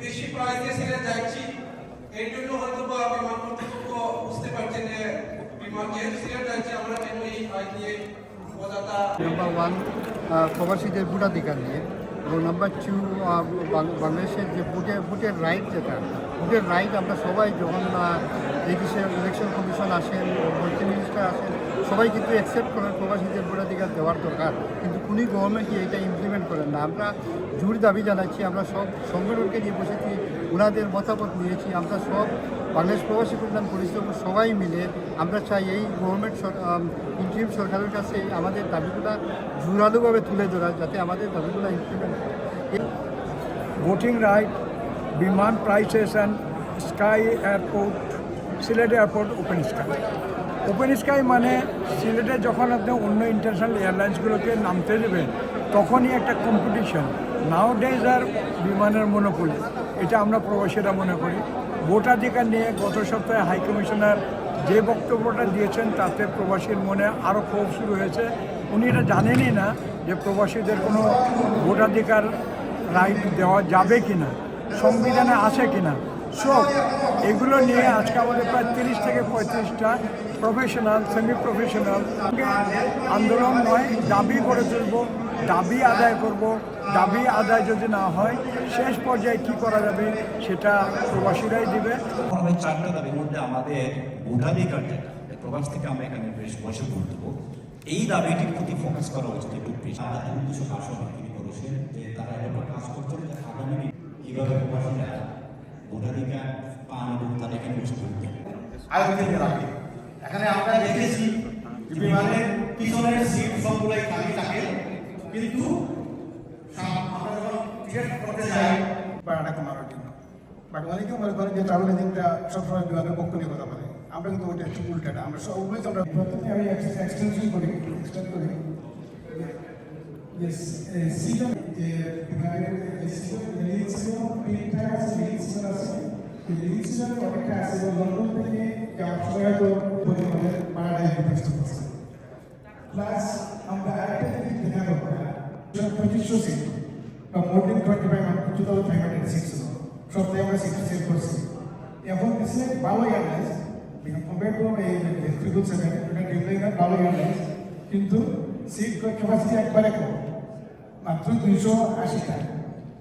বেশি প্রাইজে ছেড়ে যাচ্ছি। এই জন্য হয়তো বা বিমান কর্তৃপক্ষ বুঝতে পারছেন যে বিমান যেহেতু ছেড়ে যাচ্ছি, আমরা তেমনি প্রাইজ দিয়ে নাম্বার ওয়ান প্রবাসীদের ভোটাধিকার নিয়ে, এবং নাম্বার টু বাংলাদেশের যে ভোটের ভোটের রাইট যেটা, ভোটের রাইট আমরা সবাই যখন এই ইলেকশন কমিশন আসেন মন্ত্রী মিনিস্টার আসেন সবাই কিন্তু অ্যাকসেপ্ট করেন প্রবাসীদের ভোটাধিকার দেওয়ার দরকার। কিন্তু কোনই গভর্নমেন্টই এটা ইমপ্লিমেন্ট করেন না? আমরা জোর দাবি জানাচ্ছি আমরা সব সংগঠনকে নিয়ে বসেছি ওনাদের মতামত নিয়েছি আমরা সব বাংলাদেশ প্রবাসী কল্যাণ পরিষদ সবাই মিলে আমরা চাই এই গভর্নমেন্ট ইন্টারিম সরকারের কাছে আমাদের দাবিগুলো জোরালোভাবে তুলে ধরা যাতে আমাদের দাবিগুলো implement right, Biman prices and Sky Airport, Sylhet airport open sky open sky মানে সিলেটে যখন আপনি অন্য ইন্টারন্যাশনাল এয়ারলাইন্সগুলোকে নামতে দেবেন, তখনই একটা কম্পিটিশন নাও ডেজ আর বিমানের মনোপলি এটা আমরা প্রবাসীরা মনে করি। ভোটাধিকার নিয়ে গত সপ্তাহে হাই কমিশনার যে বক্তব্যটা দিয়েছেন, তাতে প্রবাসীর মনে আরও ক্ষোভ শুরু হয়েছে। উনি এটা জানেনই না যে প্রবাসীদের কোনো ভোটাধিকার রাইট দেওয়া যাবে কিনা, সংবিধানে আছে কিনা। সব, এগুলো নিয়ে আজকে আমাদের প্রায় তিরিশ থেকে পঁয়ত্রিশটা প্রফেশনাল সেমি প্রফেশনাল আন্দোলন নয়, দাবি করে তুলব দাবি আদায় করব। দাবি আদায় যদি না হয়, শেষ পর্যায়ে কি করা যাবে সেটা প্রবাসীরাই দিবে। চারটা দাবির মধ্যে আমাদের ভোটাধিকার যেটা প্রবাস থেকে আমরা এখানে বেশ বসে এই দাবিটির প্রতি ফোকাস করা উচিত একটু বেশি। আমরা উদ্দেশ্য যে তারা কাজ করছেন আগামী প্রবাসীরা ভোটাধিকার পান এবং তারা এখানে বসে আয়োজনের আগে এখানে আমরা দেখেছি বিমানের পিছনের সিট সবগুলাই খালি থাকে, কিন্তু আমরা যখন টিকিট করতে যাই, ভাড়াটা কমানোর বাট অনেকেও মনে করেন যে ট্রাভেল এজেন্টরা সবসময় বিমানের পক্ষ নিয়ে কথা বলে। আমরা কিন্তু ওইটা ঠিক উল্টাটা। আমরা সব উভয় আমরা প্রথমে আমি এক্সটেনশন করি এক্সটেন্ড করি। সিজন যে বিমানের সিজনের অনেকটা আছে এবং লন্ডন থেকে যাওয়ার সময় হয়তো পরিমাণের ভাড়াটা নির্দিষ্ট করছে প্লাস আমরা আরেকটা জিনিস দেখা দরকার পঁচিশশো সিট বা more then twenty five two thousand five hundred six সপ্তাহে আমরা সিট সেট করছি এখন দিচ্ছে ভালো এয়ারলাইন্স ভালো কিন্তু সিট ক্যাপাসিটি একবারে কম মাত্র দুইশো আশিটা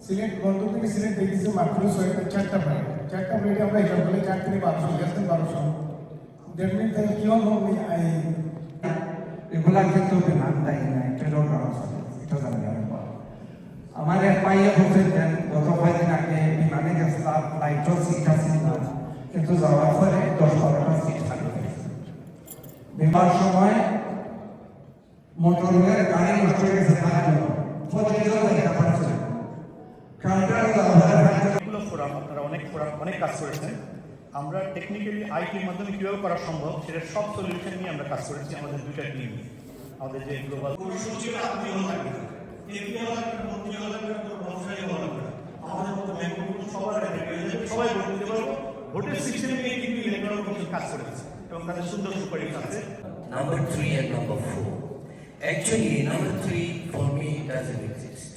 সিলেট, বন্দর থেকে সিলেট দেখেছি, মাত্র ছয় চারটা ফ্লাইট চারটা ফ্লাইটে আমরা হিসাব করলে চার থেকে বারোশো থেকে বারোশো মিন তাহলে কী হবে এগুলার কিন্তু বিমান দেয় না করা চলে এটা জানি আমি আমার এক পাইয়ে বলছেন গত কয়েকদিন আগে বিমানে গেছিলাম ফ্লাইটও সিট আছে না। কিন্তু যাওয়ার পরে দশ বারোটা সিট হয়েছে বিমার সময় মোটরের গাড়ি নষ্ট হয়ে গেছে, তার জন্য। পাচ্ছে কাউন্টার অনেকগুলো ফোরাম আপনারা অনেক ফোরাম অনেক কাজ করেছেন। আমরা টেকনিক্যালি আইটির মাধ্যমে কীভাবে করা সম্ভব সেটা সব সলিউশন নিয়ে আমরা কাজ করেছি আমাদের দুইটা টিম আমাদের যে গ্লোবাল সবাই ভোট দিতে পারব ভোটের সিস্টেম কিন্তু ইলেকট্রাল কমিশন কাজ করেছে। এবং তাদের সুন্দর সুপারিশ আছে। Number three and number four. Actually, number three for me doesn't exist.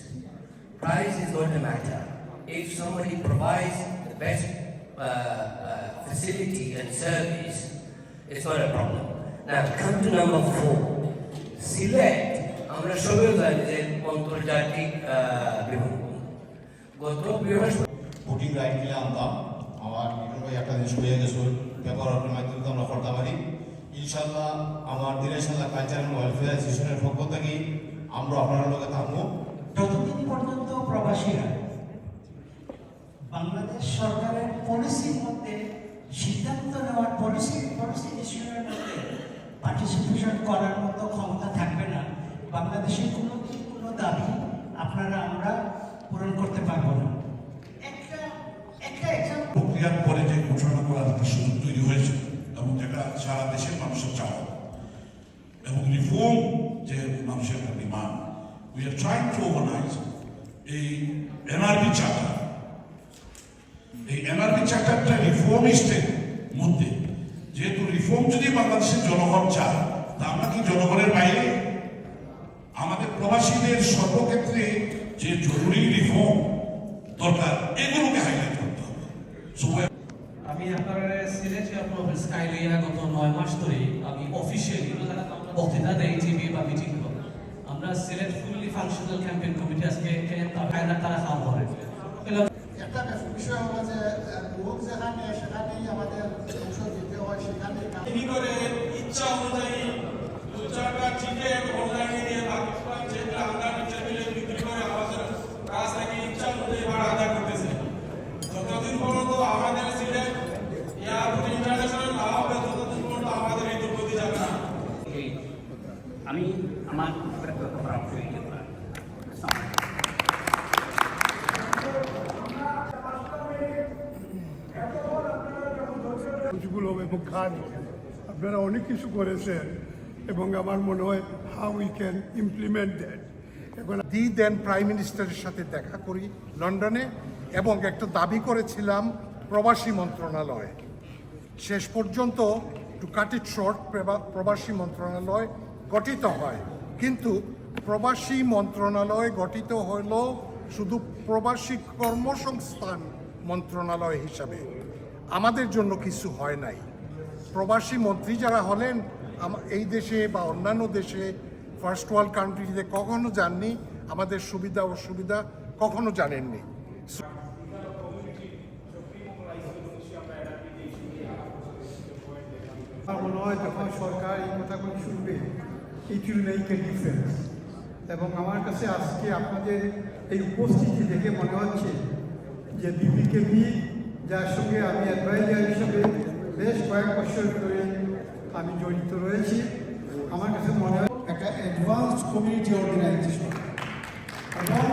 Price is not a matter. If somebody provides the best uh, uh, facility and service, it's not a problem. Now, come to number four. Select আমরা সবাই জানি যে আন্তর্জাতিক গত বৃহস্পতি voting right নিয়ে আনতাম আমার এখন একটা জিনিস হয়ে গেছে ব্যবহারের মাধ্যমে তো আমরা করতে পারি ইনশাল্লাহ আমার দিনের সাল্লাহ কালচারাল ওয়েলফেয়ার অ্যাসোসিয়েশনের পক্ষ থেকে আমরা আপনার লগে থাকব পর্যন্ত প্রবাসীরা। বাংলাদেশ সরকারের পলিসির মধ্যে, সিদ্ধান্ত নেওয়ার পলিসি পলিসি ডিসিশনের মধ্যে পার্টিসিপেশন করার মতো ক্ষমতা থাকবে না। বাংলাদেশের কোনো কোনো দাবি আপনারা, আমরা পূরণ করতে পারব না। একটা প্রক্রিয়ার পরে যে ঘোষণা করার একটা সুযোগ তৈরি হয়েছে এবং যেটা সারা দেশের মানুষের চাওয়া। এবং রিফর্ম যে মানুষের একটা demand we are trying to organise এই এনআরবি চার্টার এই এনআরবি চার্টারটা রিফর্মিস্টের মধ্যে, যেহেতু রিফর্ম যদি বাংলাদেশের জনগণ চায়, তা আমরা কি জনগণের বাইরে? আমাদের প্রবাসীদের সর্বক্ষেত্রে যে জরুরি রিফর্ম দরকার, এগুলোকে হাইলাইট করতে হবে। আমি আপনার সিলেট এয়ারপোর্ট স্কাই লইয়া গত নয় মাস ধরে আমি অফিসিয়ালি বক্তৃতা দেই টিভি বা মিটিং আমরা Sylhet fully functional campaign committee আজকে তারা তারা কাম করে একটা বিষয় হলো যে লোক যেখানে সেখানেই আমাদের অংশ দিতে হয় সেখানে তিনি করে ইচ্ছা অনুযায়ী দু চারটা টিকিট অনলাইনে নিয়ে পাকিস্তান যেগুলো আমরা নিচে মিলে বিক্রি করে আমাদের কাছ থেকে ইচ্ছা অনুযায়ী ভাড়া আদায় করতেছে যতদিন পর্যন্ত আমাদের সিলেট এয়ারপোর্ট ইন্টারন্যাশনাল না হবে ততদিন পর্যন্ত আমাদের এই দুর্গতি যাবে না আমি আমার হক এবং খান আপনারা অনেক কিছু করেছেন এবং আমার মনে হয় how we can implement that এখন দি দেন প্রাইম মিনিস্টারের সাথে দেখা করি লন্ডনে এবং একটা দাবি করেছিলাম প্রবাসী মন্ত্রণালয়। শেষ পর্যন্ত টু কাট ইট শর্ট প্রবাসী মন্ত্রণালয় গঠিত হয়। কিন্তু প্রবাসী মন্ত্রণালয় গঠিত হল শুধু প্রবাসী কর্মসংস্থান মন্ত্রণালয় হিসাবে। আমাদের জন্য কিছু হয় নাই। প্রবাসী মন্ত্রী যারা হলেন এই দেশে বা অন্যান্য দেশে ফার্স্ট ওয়ার্ল্ড কান্ট্রিতে কখনো যাননি, আমাদের সুবিধা অসুবিধা কখনো জানেননি। মনে হয় যখন সরকার এই এবং আমার কাছে আজকে আপনাদের এই উপস্থিতি দেখে মনে হচ্ছে যে বিবিকেপি যার সঙ্গে আমি অ্যাডভাইজার হিসেবে বেশ কয়েক বছর ধরে আমি জড়িত রয়েছি। আমার কাছে মনে হয় একটা অ্যাডভান্স কমিউনিটি অর্গানাইজেশন এবং